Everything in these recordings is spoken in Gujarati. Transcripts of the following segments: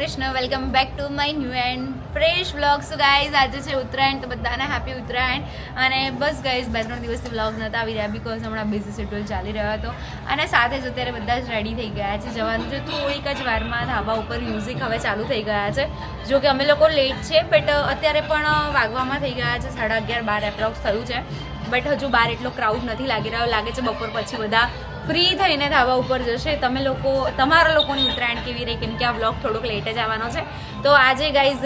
Krishna welcome back to my new and fresh vlog so guys આજે છે ઉત્તરાયણ, તો બધાને હેપી ઉત્તરાયણ. અને બસ ગાઈઝ બે ત્રણ દિવસથી વ્લોગ નહોતા આવી રહ્યા બિકોઝ હમણાં બિઝી શેડ્યુલ ચાલી રહ્યો હતો. અને સાથે જ અત્યારે બધા જ રેડી થઈ ગયા છે. જવાનું છે થોડીક જ વારમાં ધાબા ઉપર મ્યુઝિક હવે ચાલુ થઈ ગયા છે. જો કે અમે લોકો લેટ છે બટ અત્યારે પણ, વાગવામાં થઈ ગયા છે. સાડા અગિયાર બાર એપ્રોક્સ થયું છે. બટ હજુ બહાર એટલો ક્રાઉડ નથી લાગી રહ્યો. લાગે છે બપોર પછી બધા ફ્રી થઈને ધાબા ઉપર જશે. તમે લોકો તમારા લોકોની ઉત્તરાયણ કેવી રહી? કેમ કે આ બ્લોગ થોડોક લેટ જ આવવાનો છે. તો આજે ગાઈઝ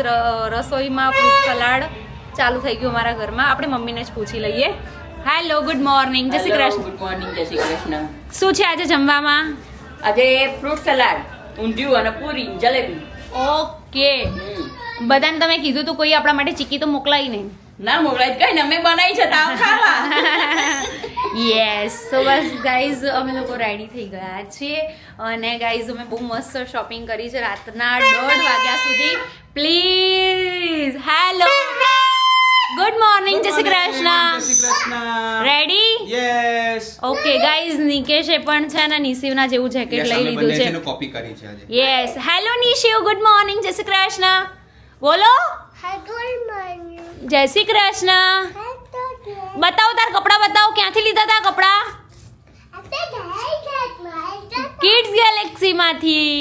રસોઈમાં ફ્રૂટ સલાડ ચાલુ થઈ ગયું અમારા ઘરમાં. આપણે મમ્મીને જ પૂછી લઈએ. હેલો ગુડ મોર્નિંગ જય શ્રી કૃષ્ણ. ગુડ મોર્નિંગ જય શ્રી કૃષ્ણ. શું છે આજે જમવામાં? આજે ફ્રૂટ સલાડ ઊંધિયું અને પૂરી જલેબી. ઓકે બધાને તમે કીધું તો કોઈ આપણા માટે ચીકી તો મોકલાઈ નહીં. ના મોકલાય કઈ ને અમે બનાવી છે તાવ ખાવા. યસ સો બસ ગાઈઝ અમે લોકો રેડી થઈ ગયા છીએ. અને ગાઈઝ અમે બહુ મસ્ત શોપિંગ કરી છે રાતના દોઢ વાગ્યા સુધી. Please hello good morning Jay Shri Krishna. Ready yes okay guys નિકેશે પણ છે ને નિશિવના જેવું જેકેટ લઈ લીધું છે. કોપી કરી છે આજે. Yes hello Nishiv. Good morning Jay Shri Krishna. બોલો. જય શ્રી કૃષ્ણ. બતાવો તાર કપડા બતાવો. ક્યાંથી લીધા તા કપડા? કિડ્સ ગેલેક્સી માંથી.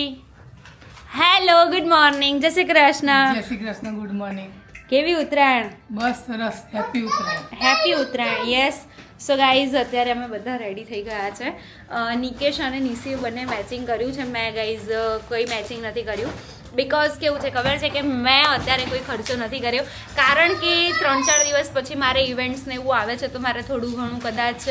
Hello good morning Jay Shri Krishna. જય શ્રી કૃષ્ણ ગુડ મોર્નિંગ કેવી ઉત્તરાયણ? બસ સરસ. Happy Uttarayan. Happy Uttarayan. Yes so guys અત્યારે અમે બધા રેડી થઈ ગયા છે. નિકેશ અને નિશી બંને મેચિંગ કર્યું છે. મેં ગાઈઝ કોઈ મેચિંગ નથી કર્યું. બિકોઝ કેવું છે, ખબર છે કે મેં અત્યારે કોઈ ખર્ચો નથી કર્યો. કારણ કે ત્રણ ચાર દિવસ પછી મારે ઇવેન્ટ્સને એવું આવે છે, તો મારે થોડું ઘણું કદાચ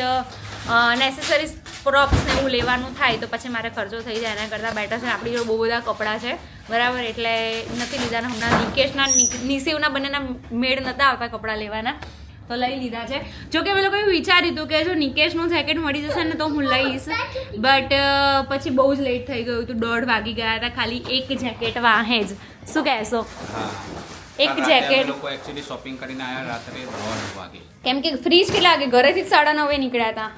નેસેસરીઝ પ્રોપ્સને એવું લેવાનું થાય, તો પછી મારે ખર્ચો થઈ જાય, એના કરતાં બેટર છે. આપણી જોડે બહુ બધા કપડાં છે, બરાબર? એટલે નથી લીધા હમણાં. નિકેશના નિશિવના બંનેના મેળ નહોતા આવતા કપડાં લેવાના. તો લઈ લીધા છે. જો કે અમે લોકોએ વિચાર્યું હતું કે જો નિકેશનું જેકેટ મળી જશે ને તો હું લઈશ. બટ પછી બહુ જ લેટ થઈ ગયું હતું. દોઢ વાગી ગયા હતા. ખાલી એક જેકેટ વાહે જ. શું કહેશો? એક જેકેટ. લોકો એક્ચ્યુઅલી શોપિંગ કરીને આવ્યા રાત્રે દોઢ વાગે. કેમ કે ફ્રીજ કેટલા વાગે? ઘરેથી જ સાડા નવે નીકળ્યા હતા.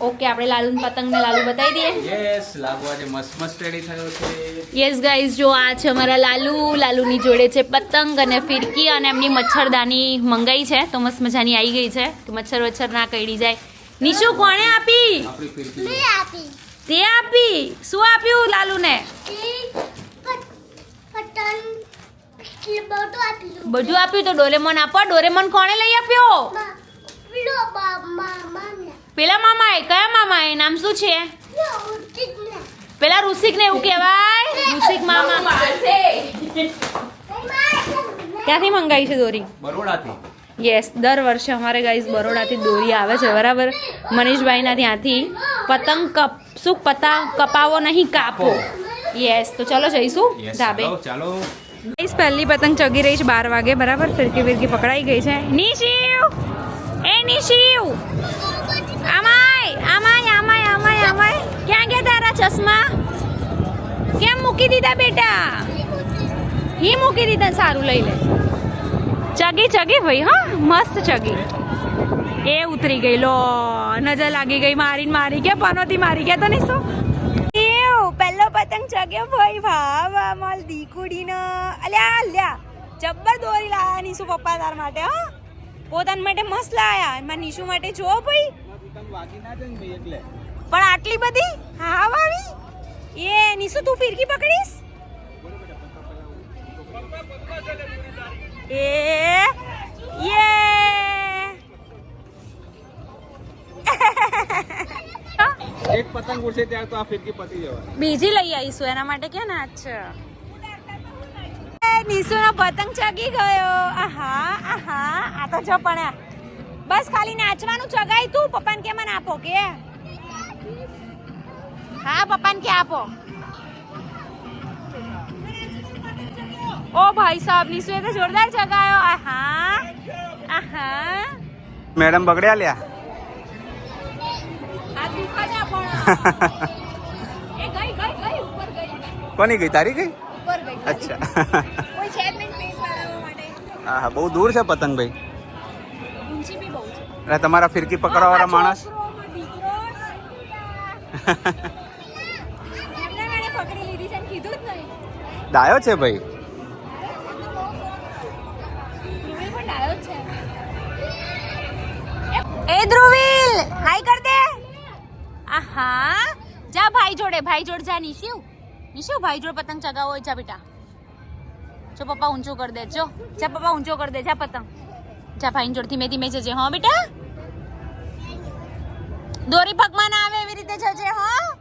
ઓકે આપણે લાલુ પતંગને લાલુ બતાવી દઈએ. યસ લાગુ આજે મસ્ત મસ્ત રેડી થયો છે. યસ ગાઈઝ જો આ છે અમારા લાલુ. લાલુની જોડે છે પતંગ અને ફિરકી અને એમની મચ્છરદાની મંગાઈ છે. તો મસ્ત મજાની આવી ગઈ છે. કે મચ્છર વચ્છર ના કરડી જાય. નિશુ કોણે આપી? આપણી ફિરકી. તે આપી? શું આપ્યું લાલુને? બધું આપ્યું તો ડોરેમોન આપો. ડોરેમોન કોણે લઈ આપ્યો? પેલા મામાએ. કયા મામા એ નામ શું છે? પેલા ઋષિક ને એવું કહેવાય? ઋષિક મામા. ક્યાંથી મંગાવી છે દોરી? બરોડાથી. યસ દર વર્ષે અમારે ગાઈઝ બરોડાથી દોરી આવે છે. બરાબર? મનીષભાઈના ત્યાંથી. પતંગ કપ શું પતા કપાવો નહીં કાપો. યસ તો ચલો જઈશું ધાબે. ચાલો. ચાલો પહેલી પતંગ ચગી રહી છે બાર વાગે, બરાબર? ફિરકી ફિરકી પકડાઈ ગઈ છે. નિશિવ! એ નિશિવ! આમાય આમાય આમાય આમાય આમાય. ક્યાં ગયા તારા ચશ્મા? કેમ મૂકી દીધા બેટા? હી મૂકી દીધા સારું લઈ લે. ચગી ચગી ભાઈ, હા, મસ્ત ચગી. એ ઉતરી ગઈ, લો, નજર લાગી ગઈ મારીને મારી ગયા, પનોતી મારી ગયા તો નહીં શું? પતંગ ચગ્યો ભાઈ, વાહ વાહ, માલ દીકુડીનો. અલ્યા અલ્યા, જબ્બર દોરી લાયા નીશુ પપ્પા તાર માટે, હો. પોતાના માટે મસ્ત લાયા. અને મારા નીશુ માટે જો ભાઈ. પણ આટલી બધી? હા, વાવી. એ, નીશુ, તું ફિરકી પકડીશ? એ, યે. એક પતંગ ઉડશે ત્યારે તો આ ફિરકી પતી જવાની. બીજી લઈ આવીશું એના માટે કે ના અચ્છા એ નિશુનો પતંગ ચગી ગયો. આહા આહા આ તો જો પણ બસ ખાલી નાચવાનું ચગાય તું પપ્પાને કે મને આપો કે. હા પપ્પાને કે આપો. ઓ ભાઈ સાહેબ નિશુએ તો જોરદાર ચગાયો. આહા આહા. મેડમ બગડ્યા લ્યા. કોની ગઈ? તારી ગઈ? ઉપર ગઈ. અચ્છા. હા હા બહુ દૂર છે પતંગ ભાઈ ઊંચી બી બહુ છે. એટલે તમારા ફિરકી પકડવાવાળા માણસ? ડાયો છે ભાઈ? એ ધ્રુવીલ હાઈ કર આહા. જા ભાઈ જોડે, ભાઈ જોડ જા નિશિવ. નિશિવ, ભાઈ જોડ પતંગ ચગાવો, જા બેટા. જો પપ્પા ઊંચો કર દે, જો. જા પપ્પા ઊંચો કર દે, જા પતંગ. જા ભાઈ જોડ ધીમે ધીમે જજે હા બેટા. દોરી પગમાં ના આવે એવી રીતે જજે, હા.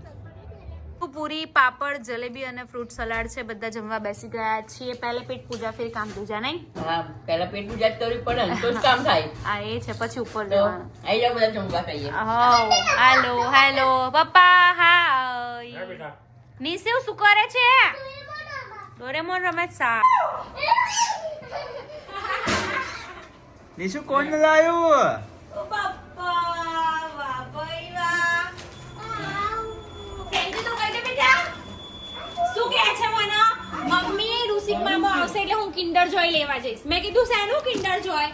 પૂરી પાપડ જલેબી અને ફ્રૂટ સલાડ છે. બધા જમવા બેસી ગયા છીએ. પહેલે પેટ પૂજા ફેર કામ પૂજા નહીં? હા પહેલા પેટ પૂજા કરવી પડે તો જ કામ થાય. આ એ છે. પછી ઉપર જવાનું. આઈ જાઓ બધા જમવા ખાઈએ. હવ. Hello hello. પપ્પા હાય. નિશિવ શું કરે છે? ડોરેમોન રમે સા. નિશુ કોણ લાયું? કહે છે મને. મમ્મી ઋષિક મામો આવશે એટલે હું કિન્ડર જોય લેવા જઈશ. મેં કીધું શેનું કિન્ડર જોય?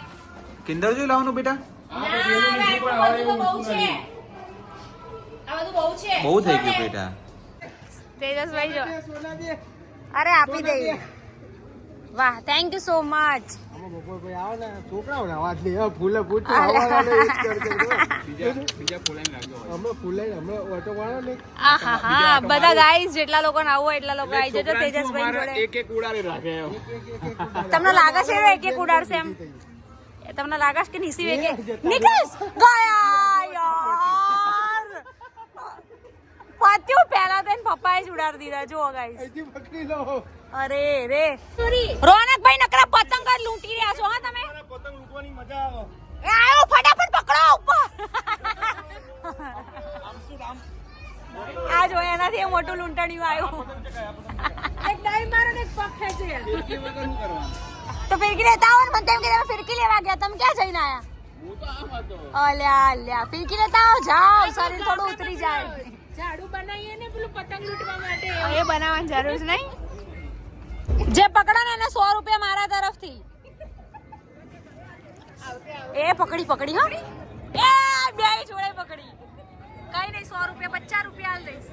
કિન્ડર જોઈ લાવવાનું બેટા? ના, હવે આટલું બધું તો બહુ છે. આ બધું બહુ છે. બહુ થઈ ગયું બેટા. તેજસભાઈ જો. અરે આપી દઈએ વાહ થેન્ક યુ સો મચ છોકરાઓને અવાજ નહીં હવે ફૂલે ફૂટ આવવાના એ જ. કરશે હમણાં ફૂલે હમણાં ઓટો વાળો ને આહા હા બધા ગાઈસ જેટલા લોકો આવું હોય એટલા લોકો આવી જજો તેજસભાઈ જોડે. એક એક ઉડાડી રાખે એમ. તમને લાગે છે એક એક ઉડાડશે એમ? એ તમને લાગે છે કે નીસી વેગે નિકેશ ગયા યાર! પત્યું પહેલા તો એને પપ્પાએ જ ઉડાડી દીધા જુઓ ગાઈસ પકડી લો. અરે રે. રોનકભાઈ નકરા પતંગ જ લૂંટી રહ્યા છો હા તમે? પતંગ લૂંટવાની મજા આવે. એ આયો ફટાફટ પકડો ઉપર. આ જો એનાથી એ મોટું લૂંટણિયું આવ્યું. એક ડાઈ મારો એક પગ ખેંચે તો ફિરકી લેતા આવો ને મને તેમ કે તમે ફિરકી લેવા ગયા તમે ક્યાં જઈને આયા? અલ્યા અલ્યા ફિરકી લેતા આવો જાઓ શરીર થોડું ઉતરી જાય. ઝાડુ બનાવીએ ને પેલું પતંગ લૂંટવા માટે. એ બનાવવાની જરૂર નહીં. જે પકડો ને એને સો રૂપિયા મારા તરફથી. એ પકડી પકડી હો. એ બે જોડે પકડી. કઈ નહીં સો રૂપિયા પચાસ રૂપિયા હાલ દઈશ.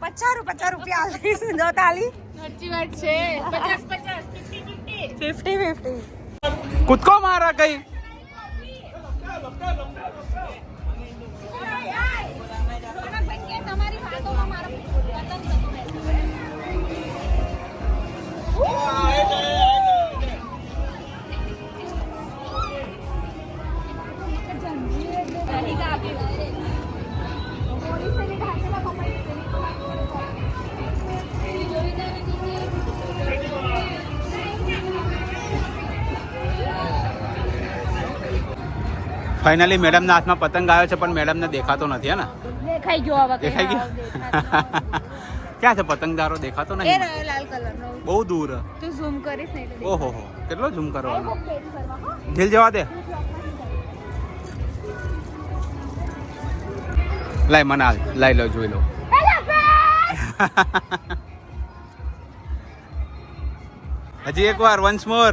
પચાસ પચાસ રૂપિયા હાલ દઈશ. જો તાલી. સાચી વાત છે. પચાસ પચાસ ફિફ્ટી ફિફ્ટી. Fifty fifty. કૂદકો મારા કઈ? ફાઇનલી મેડમના હાથમાં પતંગ આવ્યો છે પણ મેડમને દેખાતો નથી હે ને? દેખાઈ ગયો દેખાઈ ગયો? ક્યાં છે પતંગદારો? દેખાતો એ રહ્યો લાલ કલરનો. બહુ દૂર. તું ઝૂમ કરીશ નહીં ઓહો હો. કેટલો ઝૂમ કરવાનો? ઢીલ જવા દે. લાય મને હાલ લાઈ લો જોઈ લો. હજી એક વાર વન્સ મોર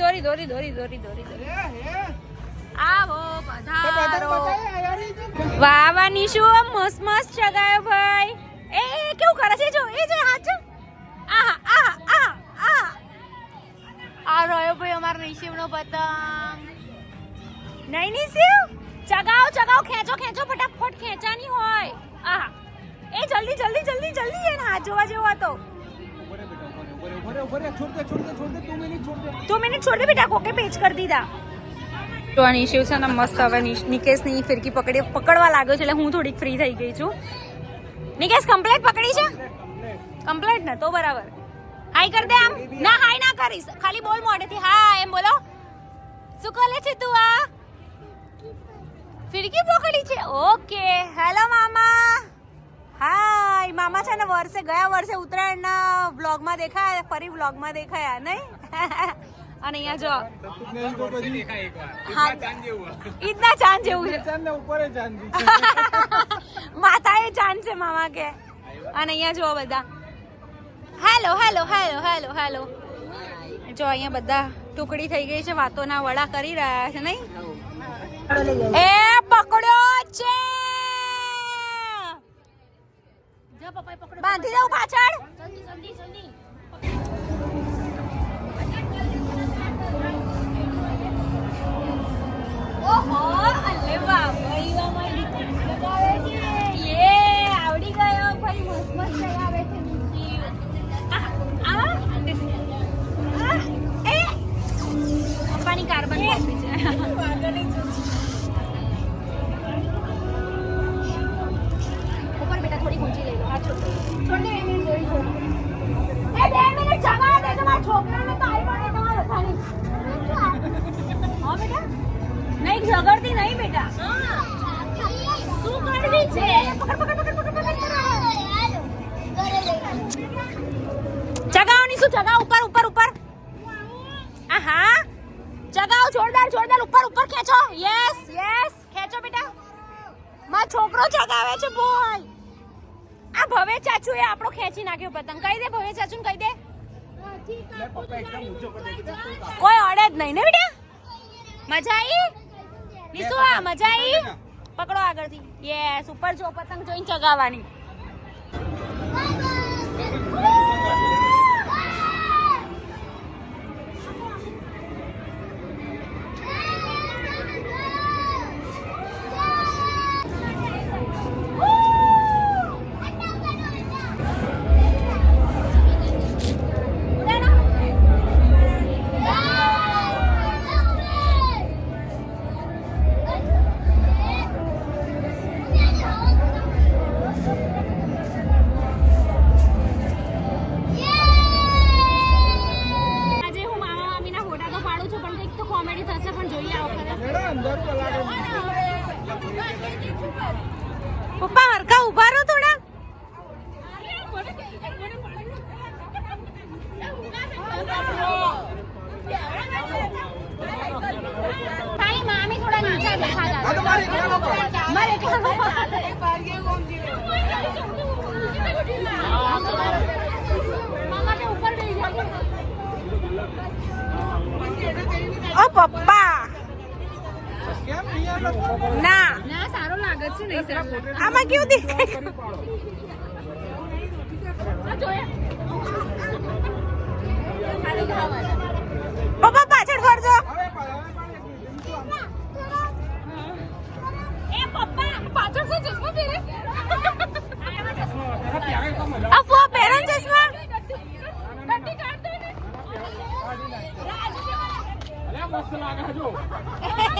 દોરી દોરી દોરી દોરી દોરી આવો પધારો. વાવાની શું મસ્ત મસ્ત ચગાયો ભાઈ? એ કેવું કરે છે? જો એ જો હાથ આ આ આહા આ રહ્યો ભાઈ અમારો નિશિવનો પતંગ. નહીં નિશિવ ચગાવો ચગાવો ખેંચો ખેંચો ફટાફટ ખેંચાની હોય. આહા. એ જલ્દી જલ્દી જલ્દી જલ્દી એને હાથ જોવા જેવો હતો. તો મેં છોડ બેટા, કોકે પેજ કરી દીધા. તો અને શિવસેના મસ્ત હવે નિકેશની ફિરકી પકડી, પકડવા લાગ્યો છે એટલે હું થોડીક ફ્રી થઈ ગઈ છું. નિકેશ કમ્પ્લેટ પકડી છે? કમ્પ્લેટ ને, તો બરાબર. હાઈ કર દે આમ. ના હાઈ ના કરીશ. ખાલી બોલ મોઢેથી. હા એમ બોલો. શું કોલે છે તું આ? ફિરકી પકડી છે? ઓકે હેલો મામા. હાય, મામા છે ને વર્ષે, ગયા વર્ષે ઉત્તરાયણના વ્લોગમાં દેખાયા, ફરી વ્લોગમાં દેખાયા, નહીં? અને અહીંયા જો ઈદના ચાંદ જેવું છે. ચાંદ માતાએ ચાંદ છે મામા કે. અને અહીંયા જો બધા. Hello hello hello hello hello જો અહીંયા બધા ટુકડી થઈ ગઈ છે, વાતોના વડા કરી રહ્યા છે, નહીં? એ પકડ્યો છે! બાંધી દઉં પાછળ? ઓહો ચાચુ એ આપણો ખેંચી નાખ્યો પતંગ. કહી દે ભવ્ય ચાચુ કહી દે. કોઈ અડે જ નહીં ને બેટા? મજા આવી નીસુ આ મજા આવી પકડો આગળથી. યસ ઉપર જો, પતંગ જોઈને ચગાવવાની. પણ જોઈએ આ વખતે મેડમ અંદર પલાડે પપ્પા હરકા ઊભા રહો થોડા તારી મામી થોડા નીચે બેઠા હતા આ તો મારે એકલાનો પણ. મારે એકલાનો મામા કે ઉપર બેસી જાઓ. ઓ પપ્પા કેમ અહીંયા લોકો ના. ના સારો લાગે છે નહીં સર આમાં કેવું દેખાય? પપ્પા પાછળ ફરજો હવે પાડ, હવે પાડ એક મિનિટ. બીજું આમ. એ પપ્પા પાછળ તો ચશ્મા પહેરે. આ ફો પહેરે ને ચશ્મા? મારો ફોન અત્યારે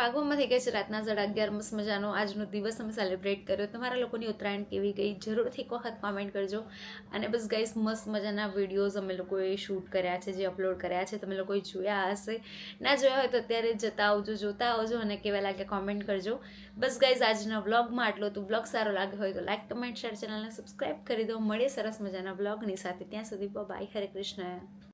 થઈ કહે છે રાતના સાડા અગિયાર, મસ્ત મજાનો આજનો દિવસ અમે સેલિબ્રેટ કર્યો. તમારા લોકોની ઉત્તરાયણ કેવી ગઈ? જરૂરથી એક વખત કોમેન્ટ કરજો. અને બસ ગાઈસ મસ્ત મજાના વિડીયોઝ અમે લોકોએ શૂટ કર્યા છે, જે અપલોડ કર્યા છે. તમે લોકોએ જોયા હશે. ના જોયા હોય તો અત્યારે જતા આવજો, જોતા આવજો અને કેવા લાગે કોમેન્ટ કરજો. બસ ગાઈઝ આજના વ્લોગમાં આટલો તો બ્લોગ સારો લાગ્યો હોય તો લાઈક કમેન્ટ શેર ચેનલને સબસ્ક્રાઈબ કરી દો. મળીએ સરસ મજાના બ્લોગની સાથે. ત્યાં સુધી બાય હરે કૃષ્ણ